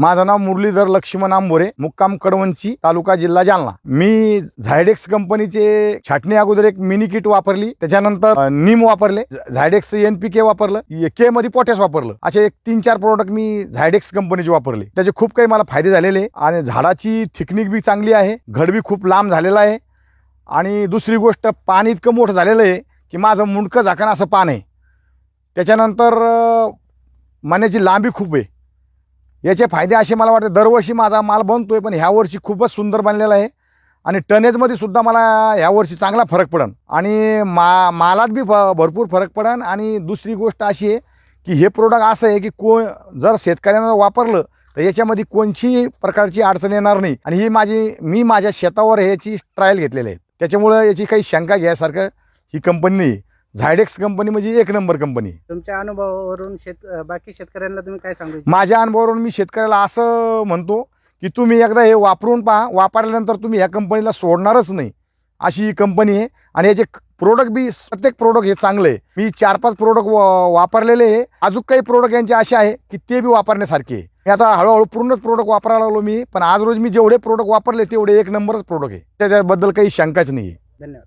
माझं नाव मुरलीधर लक्ष्मण आंबोरे मुक्काम कडवंची तालुका जिल्हा जालना. मी झायडेक्स कंपनीचे छाटणी अगोदर एक मिनी किट वापरली त्याच्यानंतर निम वापरले झायडेक्स एन पी के वापरलं के मध्ये पोटॅश वापरलं. असे एक तीन चार प्रोडक्ट मी झायडेक्स कंपनीचे वापरले. त्याचे खूप काही मला फायदे झालेले आणि झाडाची थिकनिक बी चांगली आहे घड बी खूप लांब झालेला आहे. आणि दुसरी गोष्ट पान इतकं मोठं झालेलं आहे की माझं मुंडकं झाकण असं पान आहे. त्याच्यानंतर अ, मण्याची लांबी खूप आहे. याचे फायदे असे मला वाटते दरवर्षी माझा माल बनतो आहे पण ह्यावर्षी खूपच सुंदर बनलेला आहे. आणि टनेजमध्ये सुद्धा मला ह्यावर्षी चांगला फरक पडन. आणि मा मालात बी फ- भरपूर फरक पडन. आणि दुसरी गोष्ट अशी आहे की हे प्रोडक्ट असं आहे की को जर शेतकऱ्यांना वापरलं तर याच्यामध्ये कोणतीही प्रकारची अडचण येणार नाही. आणि ही माझी मी माझ्या शेतावर ह्याची ट्रायल घेतलेली आहे. त्याच्यामुळं याची काही शंका घ्यायसारखं ही कंपनी नाही. झायडेक्स कंपनी म्हणजे एक नंबर कंपनी. तुमच्या अनुभवावरून शेत बाकी शेतकऱ्यांना तुम्ही काय सांगू इच्छिता? माझ्या अनुभवावरून मी शेतकऱ्याला असं म्हणतो की तुम्ही एकदा हे वापरून पहा. वापरल्यानंतर तुम्ही ह्या कंपनीला सोडणारच नाही. अशी ही कंपनी आहे आणि याचे प्रोडक्ट बी प्रत्येक प्रोडक्ट हे चांगलं आहे. मी चार पाच प्रोडक्ट वापरलेले आहे. अजून काही प्रोडक्ट यांचे असे आहे की ते बी वापरण्यासारखे आहे. मी आता हळूहळू पूर्णच प्रोडक्ट वापरायला लागलो मी पण आज रोज मी जेवढे प्रोडक्ट वापरले तेवढे एक नंबरच प्रोडक्ट आहे. त्याच्याबद्दल काही शंकाच नाही आहे धन्यवाद.